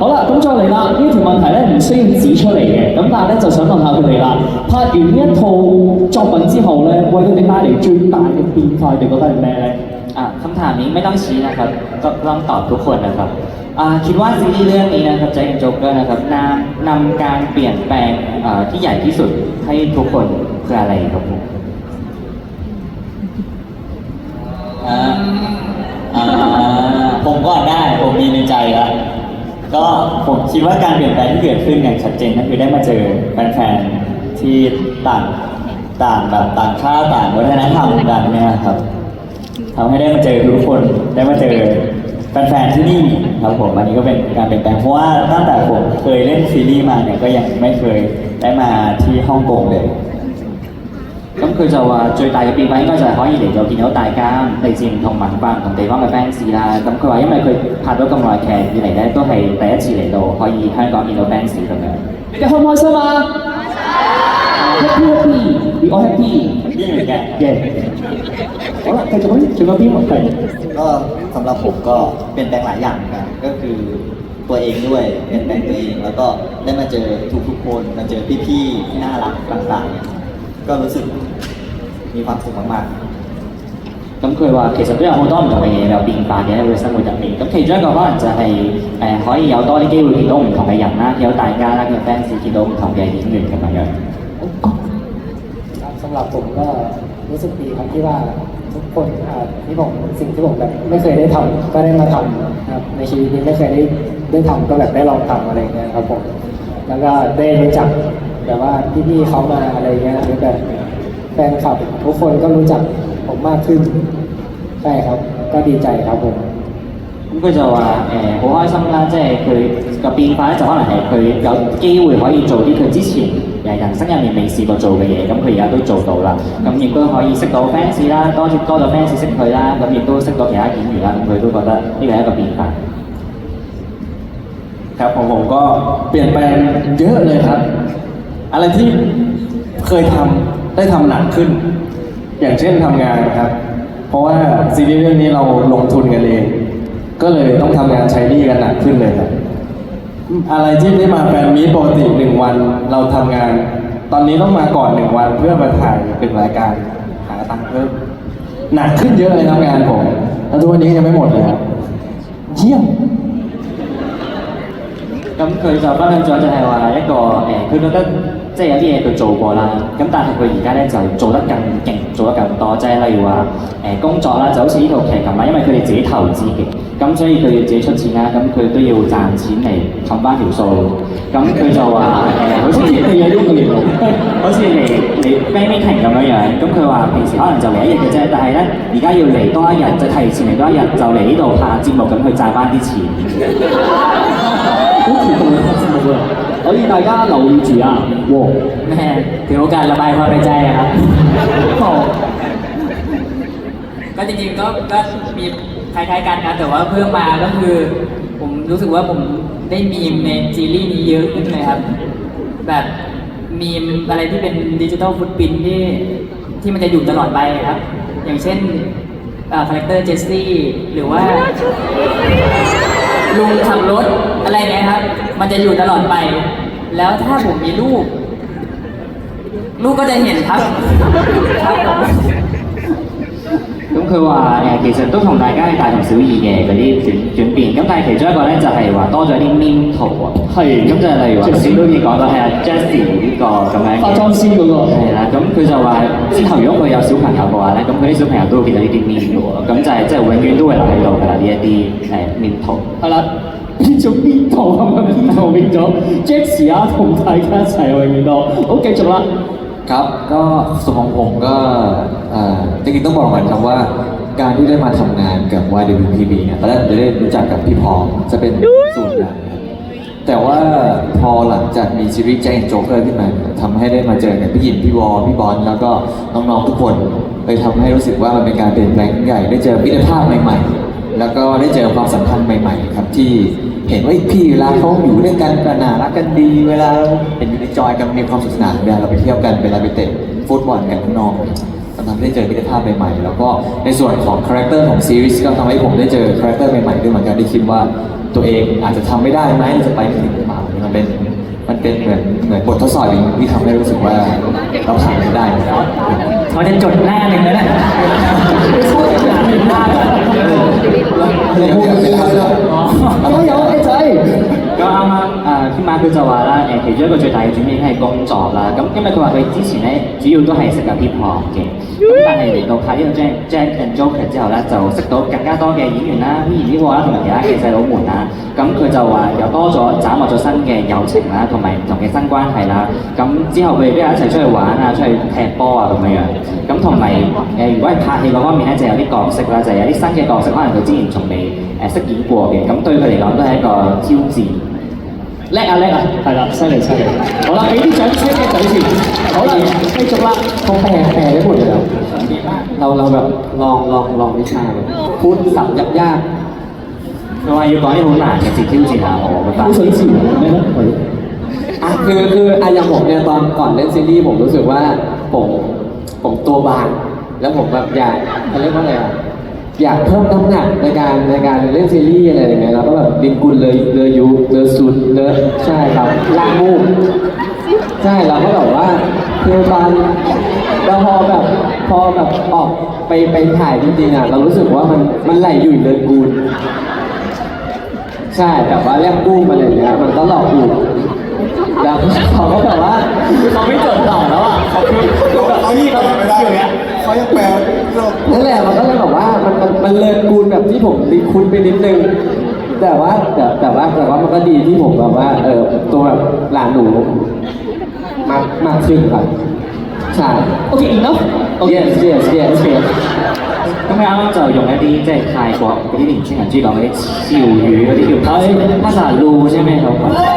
好啦，咁再嚟啦，呢条问题咧唔需要指出嚟嘅，咁但系咧就想问下佢哋啦。拍完呢一套作品之后咧，为佢哋带嚟最大嘅变化，你哋觉得系咩咧？ อ่ะคำถามนี้ไม่ต้องชี้นะครับก็ต้องตอบทุกคนนะครับอ่าคิดว่าซีรีส์เรื่องนี้นะครับใจโจ๊กเกอร์นะครับนำนำการเปลี่ยนแปลงอ่าที่ใหญ่ที่สุดให้ทุกคนคืออะไรครับผม อ่าอ่าผมก่อนได้ ผมมีในใจแล้ว ก็ผมคิดว่าการเปลี่ยนแปลงที่เกิดขึ้นอย่างชัดเจนก็คือได้มาเจอแฟนๆที่ต่างต่างแบบต่างชาติต่างวัฒนธรรมแบบเนี้ยครับทำให้ได้มาเจอทุกคนได้มาเจอแฟนๆที่นี่ครับผมอันนี้ก็เป็นการเปลี่ยนแปลงเพราะว่าตั้งแต่ผมเคยเล่นซีรีส์มาเนี่ยก็ยังไม่เคยได้มาที่ฮ่องกงเลย 咁佢就話最大嘅變化應該就係可以嚟到見到大家嚟自唔同文化、唔同地方嘅 fans 啦。咁佢話因為佢拍咗咁耐劇以嚟咧，都係第一次嚟到可以香港見到 fans 咁樣。你哋開唔開心啊？Happy happy，你我 happy， นี่เหมือนกัน 耶！好啦，繼續啦，仲有邊問題？ ก็สำหรับผมก็เปลี่ยนแปลงหลายอย่างเหมือนกันก็คือตัวเองด้วยเปลี่ยนแปลงตัวเอง แล้วก็ได้มาเจอทุกๆคนมาเจอพี่ๆที่น่ารักต่างๆเนี่ย ก็รู้สึกมีความสุขมากๆ 咁佢话其实都有好多唔同嘅嘢有变化嘅喺佢生活入面。咁其中一个可能就系、诶、可以有多啲机会见到唔同嘅人啦，见到大家啦，见到 fans，见到唔同嘅演员咁样样。 ครับสำหรับผมก็รู้สึกดีครับที่ว่าทุกคนอ่าที่ผมสิ่งที่ผมแบบไม่เคยได้ทำก็ได้มาทำครับในชีวิตนี้ไม่เคยได้ได้ทำก็แบบได้ลองทำอะไรอย่างเงี้ยครับผมแล้วก็ได้รู้จัก แบบว่าพี่ๆเขามาอะไรเงี้ยหรือแบบแฟนคลับทุกคนก็รู้จักผมมากขึ้นใช่ครับ ก็ดีใจครับผม 咁佢就话诶好开心啦，即系佢个变化咧就可能系佢有机会可以做啲佢之前诶人生入面未试过做嘅嘢，咁佢而家都做到啦。咁亦都可以识到 fans 啦，多啲多咗 fans 识佢啦，咁亦都识到其他演员啦，咁佢都觉得呢个系一个变化。 ครับของผมก็เปลี่ยนแปลงเยอะเลยครับ อะไรที่เคยทำได้ทำหนักขึ้น อย่างเช่นทำงานนะครับ เพราะว่าซีรีส์เรื่องนี้เราลงทุนกันเอง ก็เลยต้องทำงานใช้หนี้กันหนักขึ้นเลยครับ อะไรที่ได้มาแฟนมีตปกติหนึ่งวันเราทำงาน ตอนนี้ต้องมาก่อนหนึ่งวันเพื่อมาถ่ายเป็นรายการหาตังค์เพิ่มหนักขึ้นเยอะเลยทำงานผมแล้วทุกวันนี้ยังไม่หมดเลยครับเยี่ยม 咁佢就分享咗就系话一个诶，佢、觉得 即係有啲嘢佢做過啦，咁但係佢而家咧就做得更勁，做得更多，即係例如話誒、工作啦，就好似呢套劇咁啦，因為佢哋自己投資嘅，咁所以佢要自己出錢啦，咁佢都要賺錢嚟冚翻條數，咁佢就話誒、好似你有喐嘅嚟好似嚟嚟 fan meeting 咁樣樣，咁佢話平時可能就嚟一日嘅啫，但係咧而家要嚟多一日，就提前嚟多一日，就嚟呢度拍節目，咁去賺翻啲錢。好甜蜜嘅節目啊！ 所以大家留意住啊！哇！ แม่ถือโอกาสระบายความในใจอะครับ ก็จริงๆก็ก็มีคล้ายๆกันนะแต่ว่าเพิ่มมาก็คือ ผมรู้สึกว่าผมได้มีมในซีรีส์นี้เยอะขึ้นเลยครับ แบบมีมอะไรที่เป็นดิจิทัลฟุตปินที่ที่มันจะอยู่ตลอดไปครับ อย่างเช่นคาแรคเตอร์เจสซี่หรือว่า ลุงขับรถอะไรเนี่ยครับ มันจะอยู่ตลอดไป แล้วถ้าผมมีลูก ลูกก็จะเห็นครับครับผม 咁佢话诶，其实都同大家系大同小异嘅嗰啲转转变，咁但系其中一个咧就系话多咗啲 meme 图啊，系咁就系例如话头先都已经讲到系阿 Jessie 呢个咁样嘅化妆师嗰个系啦，咁佢就话之后如果佢有小朋友嘅话咧，咁佢啲小朋友都会见到呢啲 meme 嘅喎，咁就系即系永远都会留喺度㗎啦呢一啲诶 meme 图。系啦， 变咗边图咁啊？边图变咗 Jesse 啊，同大家一齐永远都好继续啦。 ครับก็ส่วนของผมก็เอ่อจริงๆต้องบอกก่อนครับว่า การที่ได้มาทำงานกับ YWPB เนี่ยตอนแรกผมจะได้รู้จักกับพี่พร้อมจะเป็นส่วนใหญ่ครับแต่ว่าพอหลังจากมีซีรีส์แจ็คแอนด์โจ๊กเกอร์ขึ้นมาเนี่ยทำให้ได้มาเจอกับพี่หยินพี่วอพี่บอลแล้วก็น้องๆทุกคนเลยทำให้รู้สึกว่ามันเป็นการเปลี่ยนแปลงที่ใหญ่ ได้เจอมิตรภาพใหม่ ๆ แล้วก็ได้เจอความสัมพันธ์ใหม่ ๆ ครับที่ เห็นว่าพี่เวลาเขาอยู่ด้วยกันก็น่ารักกันดีเวลาเห็นอยู่ในจอยกันมีความสนุขสนานเวลาเราไปเที่ยวกันเวลาไปเตะฟุตบอลกันข้างนอกมันทำให้ได้เจอมิตรภาพใหม่ๆแล้วก็ในส่วนของคาแรคเตอร์ของซีรีส์ก็ทำให้ผมได้เจอคาแรคเตอร์ใหม่ๆด้วยเหมือนกันที่คิดว่าตัวเองอาจจะทำไม่ได้ไหมจะไปถึงหรือเปล่ามันเป็น มันเป็นเหมือนเหมือนบททดสอบองหนึ่ที่ทำให้รู้สึกว่าเราผ่านมัได้เขาจะจดหน้าเลยนะเนี่งหน้า เดี๋ยวเดี๋ยวเดี๋ยวเดี๋ยวเยเดี๋ยวเดี๋ย 咁啱啱誒天馬佢就話啦，誒其中一個最大嘅轉變係工作啦。咁因為佢話佢之前咧主要都係識有 hip hop 嘅，咁但係嚟到拍呢個 Jack Jack and Joker 之後咧，就識到更加多嘅演員啦、依然呢個啦同埋其他嘅細佬們啦。咁佢就話又多咗斬獲咗新嘅友情啦，同埋唔同嘅新關係啦。咁之後佢哋都有一齊出去玩啊，出去踢波啊咁樣樣。咁同埋誒，如果係拍戲嗰方面咧，就有啲角色啦，就有啲新嘅角色，可能佢之前從未誒飾演過嘅。咁對佢嚟講都係一個挑戰。 叻啊叻啊，系啦，犀利犀利。好啦，俾啲掌声嘅队先。好啦，继续啦。 เขาแปลแปลได้หมดเลยเหรอเราเราแบบลองลองลองวิชาแบบพูดสับยาก 佢话要讲啲好难嘅字挑战下我，我觉得好。想知咩咧？系 ๆอ่ะคือคืออะอย่างผมเนี่ยตอนก่อนเล่นซีรีส์ผมรู้สึกว่าผมผมตัวบางแล้วผมแบบอยากเขาเรียกว่าอะไรอ่ะ อยากเพิ่มน้ำหนักในการในการเล่นซีรีส์อะไรอย่างเงี้ยแล้วก็แบบดินกุลเลยเลยยุเลยสุดเลยใช่ครับลากมูกใช่เราก็แบบว่าคือตอนเราพอแบบพอแบบออกไปไปถ่ายจริงๆอะเรารู้สึกว่ามันมันไหลอยู่เลยกูลใช่แบบว่าแลบกู้มาเลยเนี่ยมันก็หลอกอยู่แล้วเขาก็แบบว่าเขาไม่จดต่อแล้วอะเขาคือแบบเขาไม่ได้อย่างเงี้ย เขายังแปลไม่ออก นั่นแหละมันก็เลยแบบว่ามันมันมันเลยกูลแบบที่ผมติดคุ้นไปนิดนึงแต่ว่าแต่แต่ว่าแต่ว่ามันก็ดีที่ผมแบบว่าเออตัวแบบหลานหนูมากมากขึ้นครับใช่ OK enough。 yes yes yes yes 咁佢啱啱就用一啲即系泰国嗰啲年青人中意讲嗰啲潮语嗰啲叫帕萨路啫咩咁。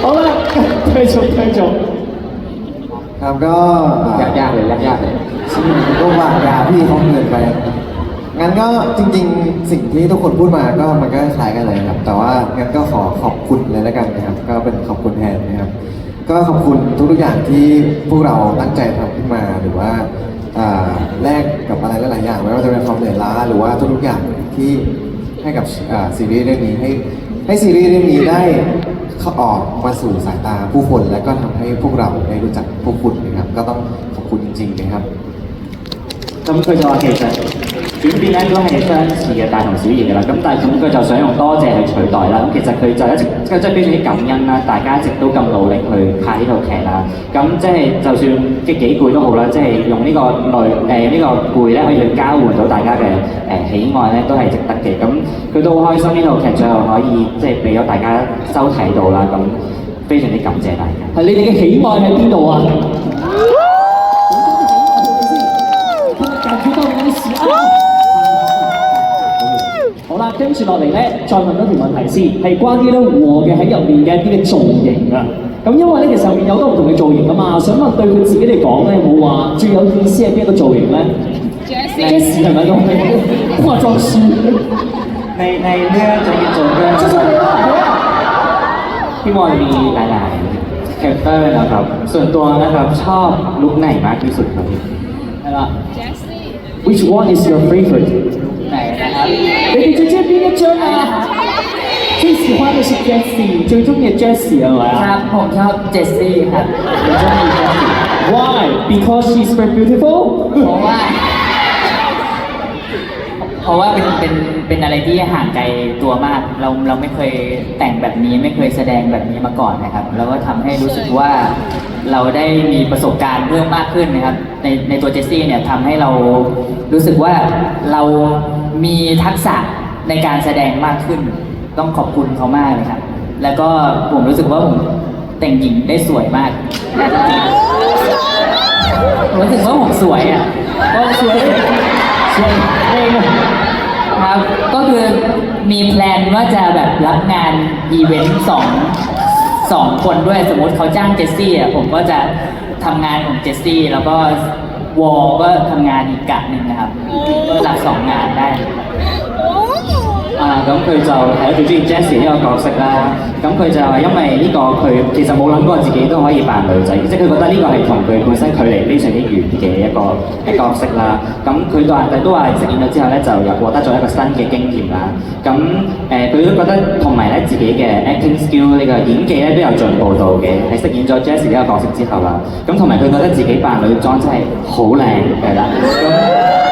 เพราะว่าเคยชมเคยชรับก็ยากยากเลยยากยเลยชื่อมัก็วางยาพี่เขาเกินไป งั้นก็จริง ๆ สิ่งที่ทุกคนพูดมาก็มันก็คล้ายกันเลยครับ แต่ว่างั้นก็ขอขอบคุณเลยแล้วกันนะครับ ก็เป็นขอบคุณแทนนะครับ ก็ขอบคุณทุกๆอย่างที่พวกเราตั้งใจทำขึ้นมาหรือว่าแลกกับอะไรหลายๆอย่างไม่ว่าจะเป็นความเหนื่อยล้าหรือว่าทุกๆอย่างที่ให้กับซีรีส์เรื่องนี้ให้ให้ซีรีส์เรื่องนี้ได้ เข้าออกมาสู่สายตาผู้คนและก็ทำให้พวกเราได้รู้จักพวกคุณนะครับ ก็ต้องขอบคุณจริงๆนะครับ ต้องเคยรอเหตุการณ์ 轉變咧都係相似嘅大同小異嘅啦。咁但係咁佢就想用多謝去取代啦。咁其實佢就一直即係即係非常之感恩啦，大家一直都咁努力去拍呢套劇啦。咁即係就算即係幾攰都好啦，即係用呢個累誒呢、個攰咧可以去交換到大家嘅誒、喜愛咧，都係值得嘅。咁佢都好開心呢套劇最後可以即係俾咗大家收睇到啦。咁非常之感謝大家。係你哋嘅喜愛喺邊度啊？感覺到你嘅喜愛。好啦， 跟住落嚟咧，再问多条问题先，系关于咧我嘅喺入面嘅一啲嘅造型啊。咁因为咧，其实入面有好多唔同嘅造型噶嘛，想问对佢自己嚟讲咧，有冇话最有意思系边一个造型咧？Jessie 系咪咁？化妆师。ในในเรื่องจะมีโจเกอร์ 就系你啦，系啊。 พี่บอลมีหลายๆคาแรคเตอร์นะครับ ส่วนตัวนะครับชอบลุคไหนมากที่สุดครับพี่ 系啦。 Which one is your favorite? Uh, uh, uh, uh, uh, 最喜歡的是 Jessie 最喜歡的是 Jessie 她叫 Jessie 你喜歡 Jessie Why? Because she's very beautiful? Why? เพราะว่าเป็นเป็นเป็นอะไรที่ห่างไกลตัวมาก เราเราไม่เคยแต่งแบบนี้ไม่เคยแสดงแบบนี้มาก่อนนะครับ แล้วก็ทำให้รู้สึกว่าเราได้มีประสบการณ์เพิ่มมากขึ้นนะครับ ในในตัวเจสซี่เนี่ยทำให้เรารู้สึกว่าเรามีทักษะในการแสดงมากขึ้น ต้องขอบคุณเขามากเลยครับ แล้วก็ผมรู้สึกว่าผมแต่งหญิงได้สวยมากรู้สึกว่าผมสวยอะก็สวยสวยเอง ครับ ก็คือมีแพลนว่าจะแบบรับงานอีเวนต์สองสองคนด้วยสมมติเขาจ้างเจสซี่อะผมก็จะทำงานของเจสซี่ แล้วก็วอลก็ทำงานอีกกะหนึ่งนะครับก็รับสองงานได้ 啊，咁佢就係最中意 Jessie 呢個角色啦。咁佢就係因為呢個佢其實冇諗過自己都可以扮女仔，即係佢覺得呢個係同佢本身距離非常之遠嘅一個嘅角色啦。咁佢都話都話飾演咗之後咧，就又獲得咗一個新嘅經驗啦。咁誒佢都覺得同埋咧自己嘅 acting skill 呢個演技咧都有進步到嘅，喺飾演咗 Jessie 呢個角色之後啦。咁同埋佢覺得自己扮女裝真係好靚嘅啦。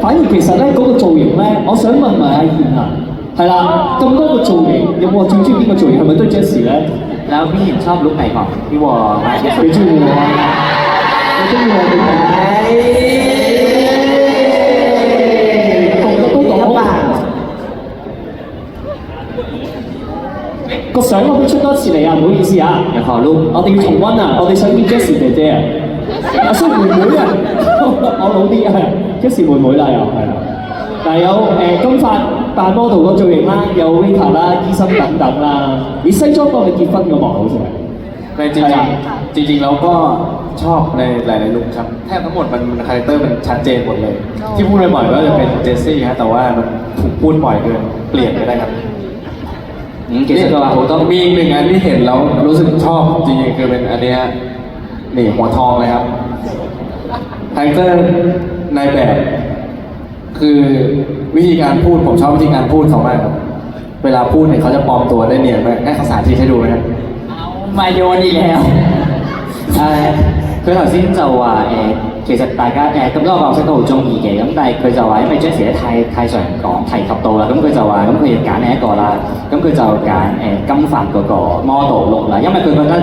反而其实咧嗰、个造型咧，我想问埋阿燕啊，系啦，咁多个造型，有冇话最中意边个造型？系咪都系 Jessie 咧？ แล้วพี่หญิงชอบลุคไหนของพี่วอมากที่สุด 你中意我啊？你中意我点解？个个都讲个相可唔可以出多次嚟啊？唔好意思啊，有何 look？我哋要重温啊！我哋想见 Jessie 姐姐啊，阿叔妹妹啊，我老啲啊 ，Jessie 妹妹啦又系啦。嗱有诶、呃金发扮 model 个造型啦，有 Rita 啦、医生等等啦。你西装帮你结婚嘅嘛？好似系。 ในจริง 系啦 ๆจริงๆเราก็ชอบในหลายๆลุคครับแทบทั้งหมดมันมันคาแรคเตอร์มันชัดเจนหมดเลย ที่พูดบ่อยๆก็จะเป็นเจสซี่ฮะแต่ว่ามันถูกพูดบ่อยเกินเปลี่ยนไปได้ครับ 嗯，其实佢话好多 มีอีกหนึ่งอันที่เห็นแล้วรู้สึกชอบจริงๆคือเป็นอันเนี้ยนี่หัวทองเลยครับคาแรคเตอร์ใ นายแบบ คือวิธีการพูดผมชอบวิธีการพูดเขามากครับ เวลาพูดเนี่ยเขาจะปลอมตัวได้เนียนมากให้เขาสาธิตให้ดูไหมครับ มาโยนอีกแล้ว 诶，佢头先就话诶、其实大家诶咁多个角色都好中意嘅，咁但系佢就话因为 Jessie 咧太太常讲提及到啦，咁佢就话咁佢要拣你一个啦，咁佢就拣诶、金发嗰个 model look 啦，因为佢觉得诶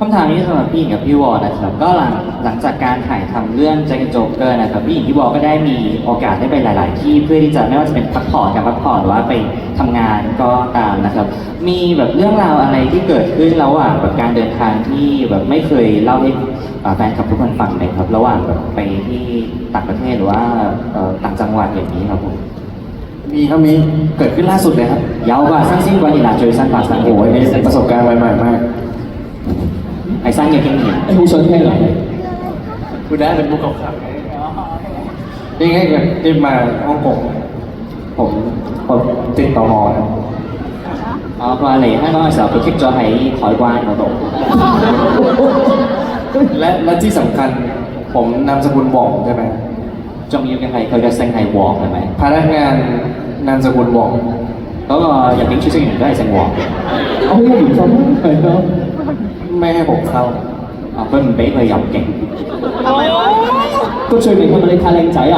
คำถามนี้สำหรับพี่หญิงกับพี่วอนะครับก็หลังหลังจากการถ่ายทำเรื่องแจ็คโจ๊กเกอร์นะครับพี่หญิงพี่วอก็ได้มีโอกาสได้ไปหลาย ๆ ที่เพื่อที่จะไม่ว่าจะเป็นพักผ่อนกับพักผ่อนหรือว่าไปทำงานก็ตามนะครับ มีแบบเรื่องราวอะไรที่เกิดขึ้นระหว่างแบบการเดินทางที่แบบไม่เคยเล่าให้แฟนคลับทุกคนฟังเลยครับ ระหว่างแบบไปที่ต่างประเทศหรือว่าต่างจังหวัดอย่างนี้ครับผมมีครับมีเกิดขึ้นล่าสุดเลยครับยาวกว่าสั้นสิ้นกว่าอีลาจอยสั้นกว่าสั้นโอ้โอ้โหยอันนี้ประสบการณ์ใหม่ๆมาก 系新嘅经验。诶好想听啊！ พูดได้เป็นมุกขำๆนี่ไงที่มาฮ่องกงผมผมติดต่อมอนะ 我佢话嚟香港嘅时候，佢 kick 咗喺海关嗰度。 และและที่สำคัญผมนามสกุลบ่องใช่ไหม 重要嘅系佢嘅姓系黄，系咪？ พนักงานนามสกุลบ่อง 嗰、个入境处职员都系姓黄嘅。我好有缘分啊，系啊。 ไม่ให้ผมเข้า 啊，佢唔俾佢入境。個罪名係咪你太靚仔啊？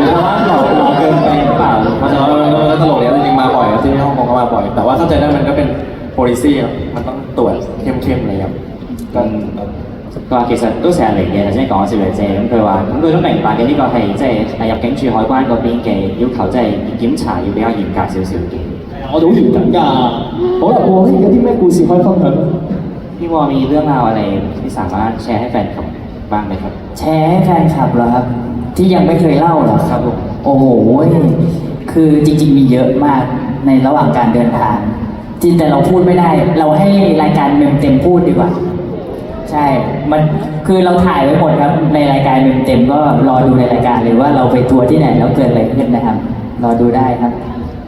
如果流流嘅病เปล่า或者 แล้วแล้วตลกเนี่ยจริงๆมาบ่อยครับที่ฮ่องกงก็มาบ่อย แต่ว่าเข้าใจได้มันก็เป็นโพลิซี่ครับมันต้องตรวจเข้มๆเลยครับก็ 佢話其實都成日嚟嘅，頭先講笑嚟啫。咁佢話咁佢都明白嘅，呢、個係即係誒入境處海關嗰邊嘅要求，即係檢查要比較嚴格少少嘅。 我哋好嚴謹㗎。好啦，我咧有啲咩故事可以分享咧？ พี่วอมีเรื่องราวอะไรที่สามารถแชร์ให้แฟนคลับบ้างไหมครับ แชร์ให้แฟนคลับเหรอครับ ที่ยังไม่เคยเล่าเหรอครับผมโอ้โหคือจริง ๆ มีเยอะมากในระหว่างการเดินทางจริงแต่เราพูดไม่ได้ เราให้รายการเมมเต็มพูดดีกว่า ใช่ มันคือเราถ่ายไว้หมดครับ ในรายการเมมเต็มก็รอดูในรายการเลยว่าเราไปทัวร์ที่ไหนแล้วเกิดอะไรขึ้นนะครับ รอดูได้ครับ